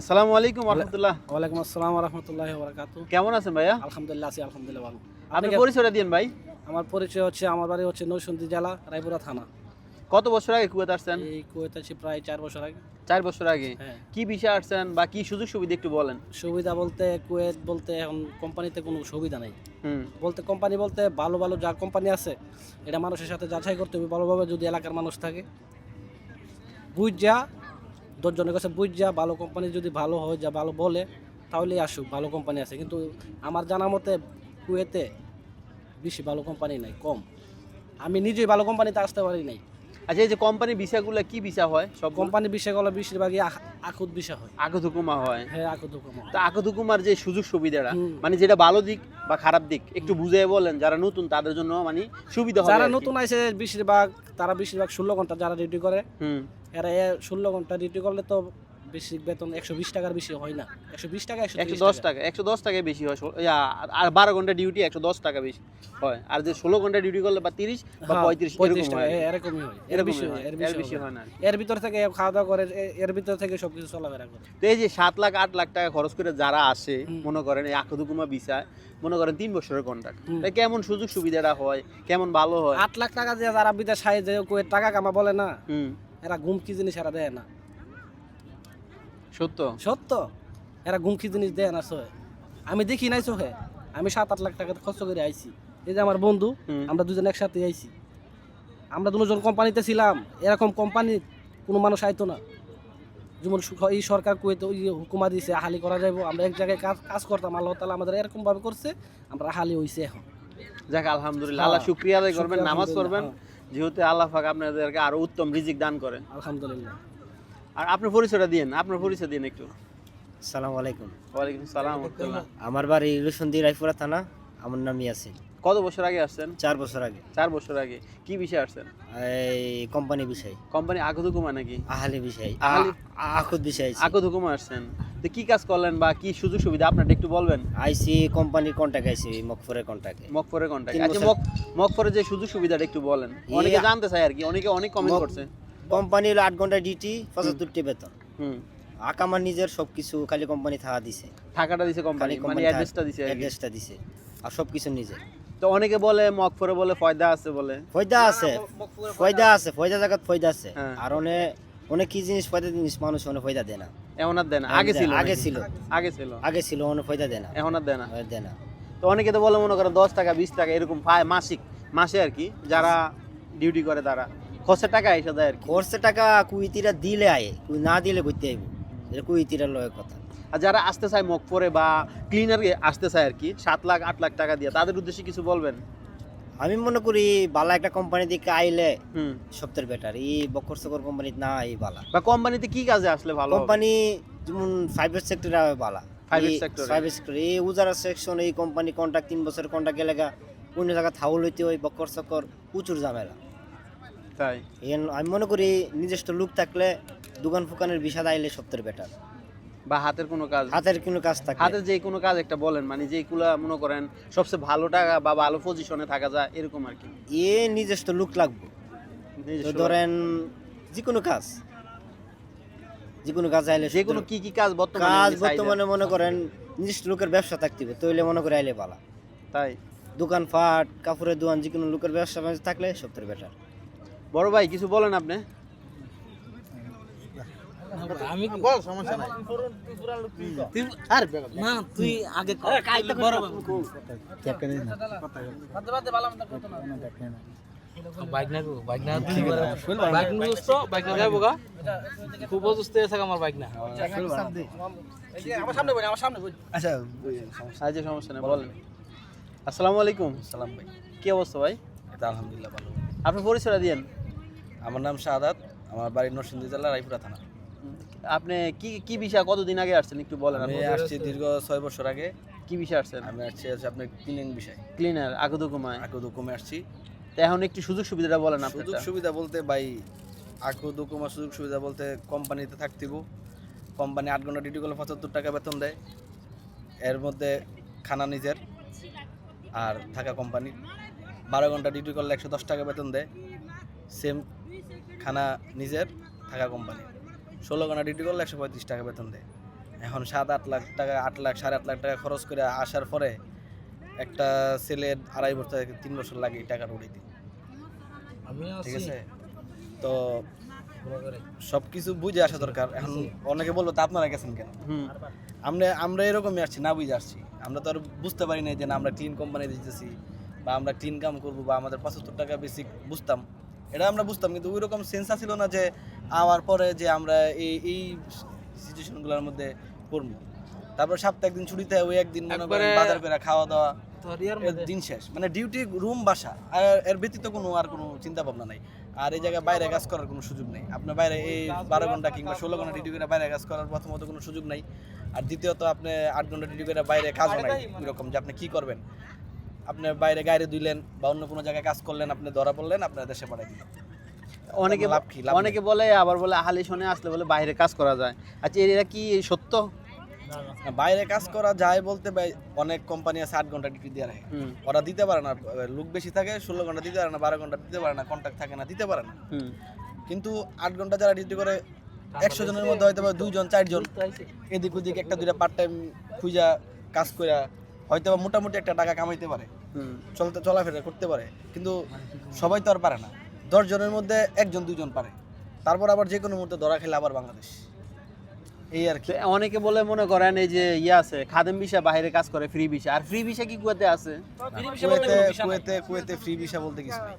আসসালামু আলাইকুম রহমতুল্লাহ। ওয়ালাইকুম আসসালাম রহমতুল্লাহ বরাকাতু। কেমন আছেন ভাইয়া? আলহামদুলিল্লাহ আছি আলহামদুলিল্লাহ ভালো। আপনি পরিচয়টা দিন ভাই। আমার পরিচয় হচ্ছে আমার বাড়ি হচ্ছে নৈসন্দী জেলা রায়পুরা থানা। কত বছর আগে কুয়েত আসছেন? এই কুয়েত আছি প্রায় চার বছর আগে। চার বছর আগে। হ্যাঁ। কি বিষয় আসছেন বা কি সুযোগ সুবিধা একটু বলেন। সুবিধা বলতে কুয়েত বলতে এখন কোম্পানিতে কোনো সুবিধা নেই। হুম। বলতে কোম্পানি বলতে ভালো ভালো যা কোম্পানি আছে এটা মানুষের সাথে যাচাই করতে হবে। ভালোভাবে যদি এলাকার মানুষ থাকে বুঝ যা দশজনের কাছে বুঝ যা ভালো কোম্পানি যদি ভালো হয় যা ভালো বলে তাহলেই আসুক ভালো কোম্পানি আছে। কিন্তু আমার জানা মতে কুয়েতে বেশি ভালো কোম্পানি নাই কম। আমি নিজেই ভালো কোম্পানিতে আসতে পারি নাই। আচ্ছা এই যে কোম্পানি বিষয়গুলো কি বিষয় হয় সব কোম্পানি বিষয়গুলো বেশিরভাগই আখুত বিষয় হয়। আগত হুকুমা হয়। হ্যাঁ আখুত হুকুম তো হুকুমার যে সুযোগ সুবিধাটা মানে যেটা ভালো দিক বা খারাপ দিক একটু বুঝিয়ে বলেন যারা নতুন তাদের জন্য মানে সুবিধা হবে যারা নতুন আছে বেশিরভাগ তারা বেশিরভাগ ষোলো ঘণ্টা যারা ডিউটি করে হুম। এরা ষোলো ঘণ্টা ডিউটি করলে তো বেশি বেতন একশো বিশ টাকার বেশি হয় না। একশো বিশ টাকা একশো দশ টাকা। একশো দশ টাকায় বেশি হয়। আর বারো ঘণ্টা ডিউটি একশো দশ টাকা বেশি হয়। আর যে ষোলো ঘণ্টা ডিউটি করলে বা তিরিশ বা পঁয়ত্রিশ পঁয়ত্রিশ টাকা হয়। এরকমই হয় এর বেশি হয়, হয় এর বেশি হয় হয় না। এর ভিতর থেকে খাওয়া দাওয়া করে এর ভিতর থেকে সবকিছু চলাফেরা করে। তো এই যে সাত লাখ আট লাখ টাকা খরচ করে যারা আসে মনে করেন এই আকুদুকুমা বিষয় মনে করেন তিন বছরের কন্ট্রাক্ট। কেমন সুযোগ সুবিধাটা হয়? কেমন ভালো হয়? আট লাখ টাকা দিয়ে যারা বিদেশ যে টাকা কামা বলে না। হুম। এরা ঘুম কি জিনিস এরা দেয় না। সত্য? সত্য? এরা ঘুম কি জিনিস দেয় না সহে। আমি দেখি নাই চোখে আমি সাত আট লাখ টাকা খরচ করে আইছি। এই যে আমার বন্ধু আমরা দুজন একসাথে আইছি। আমরা দুজন কোম্পানিতে ছিলাম। এরকম কোম্পানি কোনো মানুষ আইতো না। যেমন এই সরকার কুয়েতে ওই হুকুমা দিয়েছে আহালি করা যাইব। আমরা এক জায়গায় কাজ কাজ করতাম আল্লাহ তালা আমাদের এরকম ভাবে করছে আমরা আহালি হইছে এখন। যাক আলহামদুলিল্লাহ। হ্যাঁ, আল্লাহ শুক্রিয়া আদায় করবেন নামাজ পড়বেন। যেহেতু আল্লাহ পাক আপনাদেরকে আরও উত্তম রিজিক দান করেন। আলহামদুলিল্লাহ। আর আপনার পরিচয়টা দিন আপনার পরিচয় দিন একটু। সালাম আলাইকুম। ওয়ালাইকুম সালাম রহমতুল্লাহ। আমার বাড়ি রুসন্দি রায়পুরা থানা আমার নাম ইয়াসিন। কত বছর আগে আসছেন? চার বছর আগে। চার বছর আগে। কি বিষয়ে আসছেন? এই কোম্পানি বিষয়। কোম্পানি আকুদুকুমা নাকি? আহালি বিষয়। আহালি- আখুদ বিষয় আকুদুকুমা আসছেন। তো কি কাজ করলেন বা কি সুযোগ সুবিধা? আপনার একটু বলবেন। আইসি কোম্পানির কন্ট্যাক্ট আইসি মকফরের কন্ট্যাক্টে মকফরে কন্টাক্ট আচ্ছা মক মকফরে যে সুযোগ সুবিধাটা একটু বলেন। অনেকে জানতে চায় আর কি অনেকে অনেক কমেন্ট করছে। কোম্পানি হলো আট ঘণ্টা ডিউটি পঁচাত্তরটি বেতন। হুম। আকামার নিজের সব কিছু খালি কোম্পানি থাকা দিছে। থাকাটা দিছে কোম্পানি মানে কোম্পানি অ্যাড্রেসটা দিছে অ্যাড্রেসটা দিছে। আর সব কিছু নিজে তো অনেকে বলে মকফরে বলে ফয়দা আছে বলে। ফয়দা আছে। ফয়দা আছে। ফয়দা জায়গাত ফয়দা আছে। হ্যাঁ। আর অনেক অনেক কি জিনিস ফয়দা জিনিস মানুষ অনেক ফয়দা দেয় না? এমন আর দেয় না। আগে ছিল আগে ছিল। আগে ছিল। আগে ছিল অনেক ফয়দা দেয় না। এখন আর দেয় না। দেয় না। তো অনেকে তো বলে মনে করে দশ টাকা বিশ টাকা এরকম পায় মাসিক মাসে আর কি যারা ডিউটি করে তারা। খরচের টাকা এসে দেয় আর কি। খরচের টাকা কুইতিরা দিলে আয় কুই না দিলে করতে আইব। এটা কুইতিরা লয় কথা। যারা আসতে চায় মকফরে বা ক্লিনার আসতে চায় আর কি সাত লাখ আট লাখ টাকা দিয়ে তাদের উদ্দেশ্যে কিছু বলবেন? আমি মনে করি বালা একটা কোম্পানি দিকে আইলে সবথেকে বেটার এই বকর সকর কোম্পানি না এই বালা। বা কোম্পানিতে কি কাজে আসলে ভালো কোম্পানি যেমন ফাইভের সেক্টরে বালা। Sector এ। প্রাইভেট সেক্টর এই উজারা সেকশন এই কোম্পানি কন্ট্রাক্ট তিন বছর কন্ট্রাক্ট গা অন্য জায়গা থাউল হইতে ওই বকর সকর প্রচুর ঝামেলা। তাই? আমি মনে করি নিজস্ব লুক থাকলে দোকান ফুকানের বিষাদ আইলে সবথেকে বেটার বা হাতের কোনো কাজ? হাতের কোনো কাজ থাকে। হাতের যে কোনো কাজ একটা বলেন মানে যেগুলা মনে করেন সবচেয়ে ভালো টাকা বা ভালো পজিশনে থাকা যায় এরকম আর কি। এ নিজস্ব লুক লাগবে। ধরেন যে কোনো কাজ যে কোনো কাজ আইলে যে কোনো কি কি কাজ বর্তমানে কাজ বর্তমানে মনে করেন নিজস্ব লোকের ব্যবসা থাকতে হবে তৈলে মনে করে আইলে বালা তাই? দোকান ফাট কাপড়ের দোকান যে কোনো লোকের ব্যবসা থাকলে সবথেকে বেটার বড় ভাই কিছু বলেন আপনি? আমি বল সমস্যা নাই। না তুই আগে বড় বাইক না গো বাইক না বাইক না দোস্ত বাইক না যাব খুব অসুস্থ আছে আমার বাইক না। আমার সামনে বই আমার সামনে বই আচ্ছা সমস্যা নেই বলেন। আসসালামু আলাইকুম। সালাম ভাই। কি অবস্থা ভাই? আলহামদুলিল্লাহ ভালো। আপনি পরিচয় দিয়েন। আমার নাম শাহাদাত আমার বাড়ি নরসিংদী জেলা রায়পুরা থানা। আপনি কি কি বিষয় কতদিন আগে আসছেন একটু বলেন? আমি আসছি দীর্ঘ ছয় বছর আগে। কি বিষয় আসছেন? আমি আসছি হচ্ছে আপনার ক্লিনিং বিষয়। ক্লিনার আগুদুকুমায় আকু দকুমে আসছি। তো এখন একটু সুযোগ সুবিধাটা বলেন সুযোগ সুবিধা বলতে ভাই আকু দকুমা সুযোগ সুবিধা বলতে কোম্পানিতে থাকতিব কোম্পানি আট ঘণ্টা ডিউটি করলে পঁচাত্তর টাকা বেতন দেয়। এর মধ্যে খানা নিজের আর থাকা কোম্পানি। বারো ঘণ্টা ডিউটি করলে একশো দশ টাকা বেতন দেয়। সেম খানা নিজের থাকা কোম্পানি। ষোলো ঘণ্টা ডিউটি করলে একশো পঁয়ত্রিশ টাকা বেতন দেয়। এখন সাত আট লাখ টাকা আট লাখ সাড়ে আট লাখ টাকা খরচ করে আসার পরে একটা ছেলের আড়াই বছর থেকে তিন বছর লাগে এই টাকাটা উঠাইতে ঠিক আছে। তো সব কিছু বুঝে আসা দরকার। এখন অনেকে বলব তা আপনারা গেছেন কেন? আমরা আমরা এরকমই আসছি না বুঝে আসছি। আমরা তো আর বুঝতে পারি না যে না আমরা ক্লিন কোম্পানি দিতেছি বা আমরা ক্লিন কাম করব বা আমাদের পঁচাত্তর টাকা বেশি বুঝতাম। এটা আমরা বুঝতাম কিন্তু ওই রকম সেন্সা ছিল না যে আওয়ার পরে যে আমরা এই এই সিচুয়েশনগুলোর মধ্যে পড়ব। তারপর সপ্তাহে একদিন ছুটিতে ওই একদিন মনে করেন বাজার করে খাওয়া দাওয়া এর দিন শেষ। মানে ডিউটি রুম বাসা আর এর ব্যতীত কোনো আর কোনো চিন্তা ভাবনা নাই। আর এই জায়গায় বাইরে কাজ করার কোনো সুযোগ নেই। আপনার বাইরে এই বারো ঘণ্টা কিংবা ষোলো ঘণ্টা ডিউটি করে বাইরে কাজ করার প্রথমত কোনো সুযোগ নাই। আর দ্বিতীয়ত আপনি আট ঘণ্টা ডিউটি করে বাইরে কাজও নাই এরকম যে আপনি কি করবেন? আপনি বাইরে গাড়ি ধুইলেন বা অন্য কোনো জায়গায় কাজ করলেন আপনি ধরা পড়লেন আপনার দেশে পাঠাই দিলেন। অনেকে লাভ কি? অনেকে বলে আবার বলে আহালি শোনে আসলে বলে বাইরে কাজ করা যায়। আচ্ছা এরা কি সত্য? বাইরে কাজ করা যায় বলতে অনেক কোম্পানি আছে আট ঘণ্টা ডিউটি দিয়ে রাখে। ওরা দিতে পারে না লোক বেশি থাকে ষোলো ঘণ্টা দিতে পারে না বারো ঘণ্টা দিতে পারে না কন্ট্যাক্ট থাকে না দিতে পারে না। কিন্তু আট ঘণ্টা যারা ডিউটি করে একশো জনের মধ্যে হয়তো দুইজন চারজন এদিক ওদিক একটা দুইটা পার্ট টাইম খুঁজা কাজ করে হয়তো বা মোটামুটি একটা টাকা কামাইতে পারে। চলতে চলাফেরা করতে পারে। কিন্তু সবাই তো আর পারে না। দশ জনের মধ্যে একজন দুজন পারে। তারপর আবার যে কোনো মুহূর্তে ধরা খেলে আবার বাংলাদেশ। এই আর কি। অনেকে বলে মনে করেন এই যে ইয়ে আছে খাদেম বিষা বাইরে কাজ করে ফ্রি ভিসা। আর ফ্রি বিষা কি কুয়েতে আছে? কুয়েতে কুয়েতে কুয়েতে ফ্রি ভিসা বলতে কিছু নেই।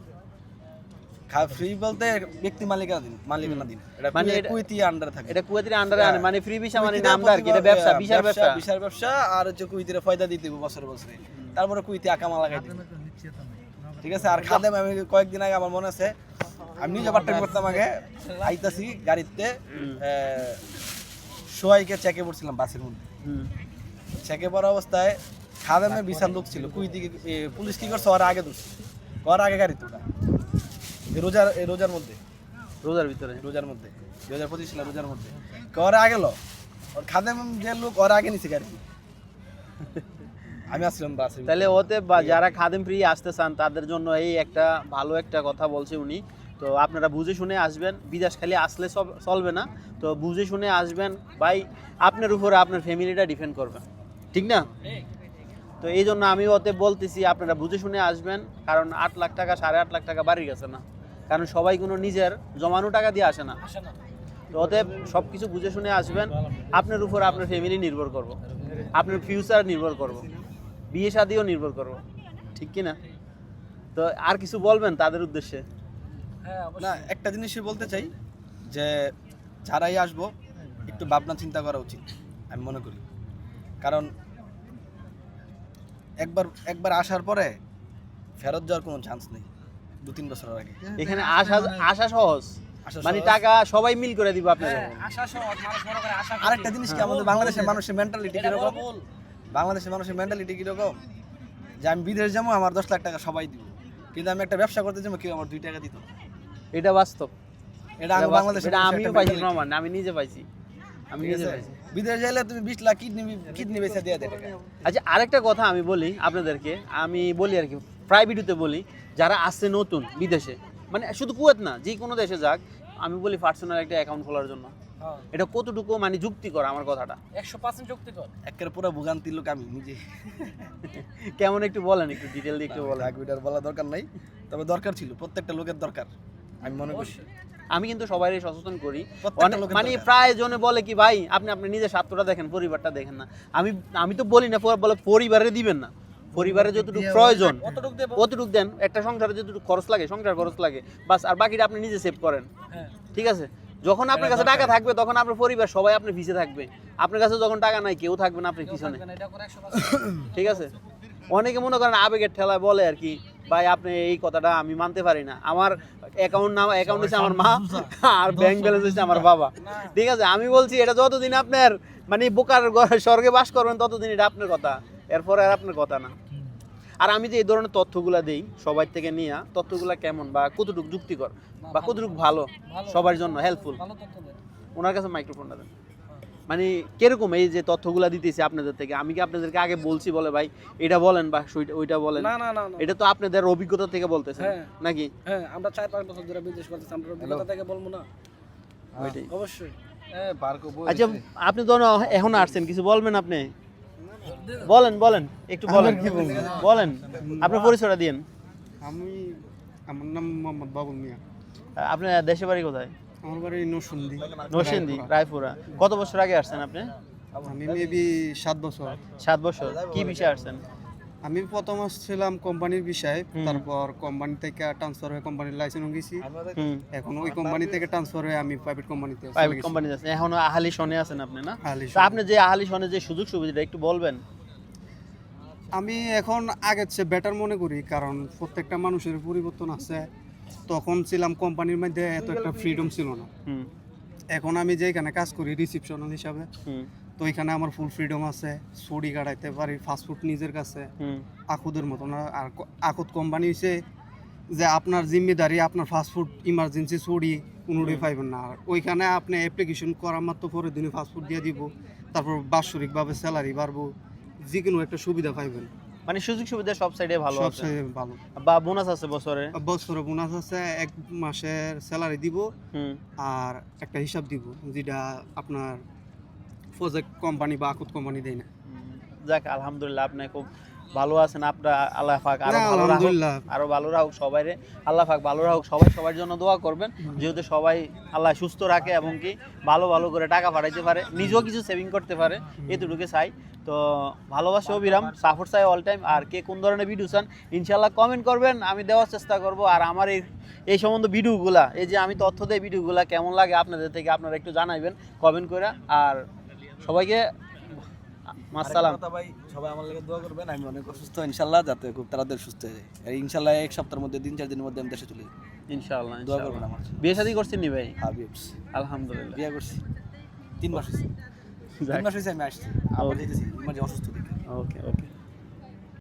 ফ্রি বলতে ব্যক্তি মালিকানাধীন মালিকানাধীন এটা মানে কুয়েতি আন্ডারে থাকে। এটা কুয়েতের আন্ডারে আনে মানে ফ্রি বিষা মানে নামদার কি? এটা ব্যবসা বিশার ব্যবসা বিশাল ব্যবসা আর হচ্ছে কুইতিরে ফয়দা দিতে বছরে বছরে। তারপরে কুইতি আকামা লাগাই দিবে। ঠিক আছে আর খাদেম আমি কয়েকদিন আগে আমার মনে আছে আমি নিজে পার্ট টাইম করতাম আগে আইতাছি গাড়িতে সোয়াইকে চেকে পড়ছিলাম বাসের মধ্যে। চেকে পড়া অবস্থায় খাদেমে বিশাল লোক ছিল। কুইদিকে পুলিশ কি করছে? ওর আগে ধরছে। ওর আগে গাড়ি তোটা রোজার এই রোজার মধ্যে। রোজার ভিতরে? রোজার মধ্যে। দু হাজার পঁচিশ সালে রোজার মধ্যে। ওর আগে লো? ওর খাদেম যে লোক ওর আগে নিছে গাড়ি। আমি আসছিলাম বাসে তাহলে ওতে যারা খাদেম ফ্রি আসতে চান তাদের জন্য এই একটা ভালো একটা কথা বলছে উনি। তো আপনারা বুঝে শুনে আসবেন। বিদেশ খালি আসলে সব চলবে না। তো বুঝে শুনে আসবেন। ভাই আপনার উপরে আপনার ফ্যামিলিটা ডিপেন্ড করবে। ঠিক না? তো এই জন্য আমি ওতে বলতেছি আপনারা বুঝে শুনে আসবেন। কারণ আট লাখ টাকা সাড়ে আট লাখ টাকা বাড়ি গেছে না। কারণ সবাই কোনো নিজের জমানো টাকা দিয়ে আসে না। তো ওতে সব কিছু বুঝে শুনে আসবেন। আপনার উপর আপনার ফ্যামিলি নির্ভর করব। আপনার ফিউচার নির্ভর করব। বিয়ে শাদিও নির্ভর করব। ঠিক কি না তো আর কিছু বলবেন তাদের উদ্দেশ্যে? হ্যাঁ না একটা জিনিসই বলতে চাই যে যারাই আসব একটু ভাবনা চিন্তা করা উচিত আমি মনে করি। কারণ একবার একবার আসার পরে ফেরত যাওয়ার কোনো চান্স নেই। দু তিন বছরের আগে এখানে আসা আসা সহজ। মানে টাকা সবাই মিল করে দিব আপনাদের। আশা সহজ মানুষ মনে করে আশা আরেকটা জিনিস কি আমাদের বাংলাদেশের মানুষের মেন্টালিটি কীরকম? বাংলাদেশের মানুষের মেন্টালিটি কীরকম? যে আমি বিদেশ যাব আমার দশ লাখ টাকা সবাই দিব। কিন্তু আমি একটা ব্যবসা করতে যাব কেউ আমার দুই টাকা দিত এটা বাস্তব। এটা আমি এটা আমিও পাইছি। প্রমাণ। আমি নিজে পাইছি। আমি নিজে পাইছি। বিদেশ যাইলে তুমি বিশ লাখ কিডনি কিডনি বেচে দিয়ে দেয় টাকা। আচ্ছা আরেকটা কথা আমি বলি আপনাদেরকে। আমি বলি আর কি প্রাইভেটতে বলি যারা আসছে নতুন বিদেশে মানে শুধু কুয়েত না যে কোনো দেশে যাক আমি বলি পার্সোনাল একটা অ্যাকাউন্ট খোলার জন্য। এটা কতটুকু মানে যুক্তিকর আমার কথাটা? একশো পার্সেন্ট যুক্তিকর। একের পুরো ভোগান্তির লোক আমি নিজে। কেমন একটু বলেন একটু ডিটেল দিয়ে একটু বলেন। এক মিটার বলা দরকার নাই তবে দরকার ছিল প্রত্যেকটা লোকের দরকার আমি মনে করি। আমি কিন্তু সবাই সচেতন করি। মানে প্রায় জনে বলে কি ভাই আপনি আপনি নিজের স্বার্থটা দেখেন পরিবারটা দেখেন না। আমি আমি তো বলি না বলে পরিবারে দিবেন না। পরিবারে যতটুকু প্রয়োজন অতটুকু দেন একটা সংসারে যতটুকু খরচ লাগে সংসার খরচ লাগে। বাস আর বাকিটা আপনি নিজে সেভ করেন। হ্যাঁ। ঠিক আছে? যখন আপনার কাছে টাকা থাকবে তখন আপনার পরিবার সবাই আপনার পিছে থাকবে। আপনার কাছে যখন টাকা নাই কেউ থাকবে না আপনার পিছনে। ঠিক আছে? অনেকে মনে করেন আবেগের ঠেলায় বলে আর কি ভাই আপনি এই কথাটা আমি মানতে পারি না। আমার অ্যাকাউন্ট নাম অ্যাকাউন্ট হচ্ছে আমার মা আর ব্যাংক ব্যালেন্স হচ্ছে আমার বাবা। ঠিক আছে? আমি বলছি এটা যতদিন আপনার মানে বোকার স্বর্গে বাস করবেন ততদিন এটা আপনার কথা। এরপরে আর আপনার কথা না। আর আমি যে এই ধরনের তথ্যগুলা দেই সবার থেকে নিয়ে তথ্যগুলা কেমন বা কতটুকু যুক্তিকর বা কতটুকু ভালো। সবার জন্য হেল্পফুল ওনার কাছে মাইক্রোফোনটা দেন। মানে কীরকম এই যে তথ্যগুলা দিতেছি আপনাদের থেকে? আমি কি আপনাদেরকে আগে বলছি বলে ভাই এটা বলেন বা ওইটা বলেন? না না না এটা তো আপনাদের অভিজ্ঞতা থেকে বলতেছেন হ্যাঁ। নাকি? হ্যাঁ আমরা চার পাঁচ বছর ধরে বিদেশ করতেছি আমরা অভিজ্ঞতা থেকে বলব না? ওইটাই। অবশ্যই। আচ্ছা আপনি তো এখন আসছেন কিছু বলবেন আপনি? বলেন বলেন একটু বলেন। বলেন আপনার পরিচয়টা দিন আমি আমার নাম মোহাম্মদ বাবুল মিয়া। আপনার দেশে বাড়ি কোথায়? আমার বাড়ি নরসিংদী নরসিংদী রায়পুরা। কত বছর আগে আসছেন আপনি? আমি মেবি সাত বছর। সাত বছর। কি বিষয়ে আসছেন? আমি প্রথম আসছিলাম কোম্পানির বিষয়ে তারপর কোম্পানি থেকে ট্রান্সফার হয়ে কোম্পানির লাইসেন্স গেছি এখন ওই কোম্পানি থেকে ট্রান্সফার হয়ে আমি প্রাইভেট কোম্পানিতে প্রাইভেট কোম্পানি আছেন এখন আহালি শনে আছেন আপনি না? আপনি যে আহালি শনে যে সুযোগ সুবিধাটা একটু বলবেন? আমি এখন আগের চেয়ে বেটার মনে করি কারণ প্রত্যেকটা মানুষের পরিবর্তন আছে। তখন ছিলাম কোম্পানির মধ্যে এত একটা ফ্রিডম ছিল না। এখন আমি যেখানে কাজ করি রিসিপশন হিসাবে তো এখানে আমার ফুল ফ্রিডম আছে। ছুরি কাটাইতে পারি ফাস্টফুড নিজের কাছে হুম। আকুদের মতো না আর আকুদ কোম্পানি হচ্ছে যে আপনার জিম্মেদারি আপনার ফাস্টফুড ইমার্জেন্সি ছড়ি কোনোটাই পাইবেন না। আর ওইখানে আপনি অ্যাপ্লিকেশন করার মাত্র পরের দিনে ফাস্টফুড দিয়ে দিব। তারপর বাৎসরিকভাবে স্যালারি বাড়বো। যে কোনো একটা সুবিধা পাইবেন। মানে সুযোগ সুবিধা সব সাইডে ভালো আছে? সাইডে ভালো। বা বোনাস আছে বছরে? বছরে বোনাস আছে এক মাসের স্যালারি দিব হুম। আর একটা হিসাব দিব যেটা আপনার প্রজেক্ট কোম্পানি বা আকুত কোম্পানি দেয় না। যাক আলহামদুলিল্লাহ আপনি খুব ভালো আছেন আপনার আল্লাহ পাক আরও ভালো রাখুক আলহামদুলিল্লাহ। আরও ভালো রাখুক সবাই আল্লাহ পাক ভালো রাখুক সবাই সবার জন্য দোয়া করবেন যেহেতু সবাই আল্লাহ সুস্থ রাখে এবং কি ভালো ভালো করে টাকা পাঠাইতে পারে নিজেও কিছু সেভিং করতে পারে এতটুকু চাই। তো ভালোবাসা অবিরাম সাপোর্ট চাই অল টাইম আর কে কোন ধরনের ভিডিও চান ইনশাল্লাহ কমেন্ট করবেন আমি দেওয়ার চেষ্টা করব। আর আমার এই এই সম্বন্ধে ভিডিওগুলা এই যে আমি তথ্য দেই ভিডিওগুলা কেমন লাগে আপনাদের থেকে আপনারা একটু জানাইবেন কমেন্ট করে আর সবাইকে মাসালাম ভাই সবাই আমার লাগে দোয়া করবেন আমি অনেক অসুস্থ ইনশাল্লাহ যাতে খুব তাড়াতাড়ি সুস্থ হয়ে যায়। আর ইনশাল্লাহ এক সপ্তাহের মধ্যে তিন চার দিনের মধ্যে আমি দেশে চলে যাই ইনশাআল্লাহ দোয়া করবেন আমার বিয়ে শাদি করছেন নি ভাই? হ্যাঁ বিয়ে করছি আলহামদুলিল্লাহ। বিয়ে করছি। তিন মাস হয়েছে। তিন মাস হয়েছে আমি আসছি। আবার যেতেছি অসুস্থ ওকে ওকে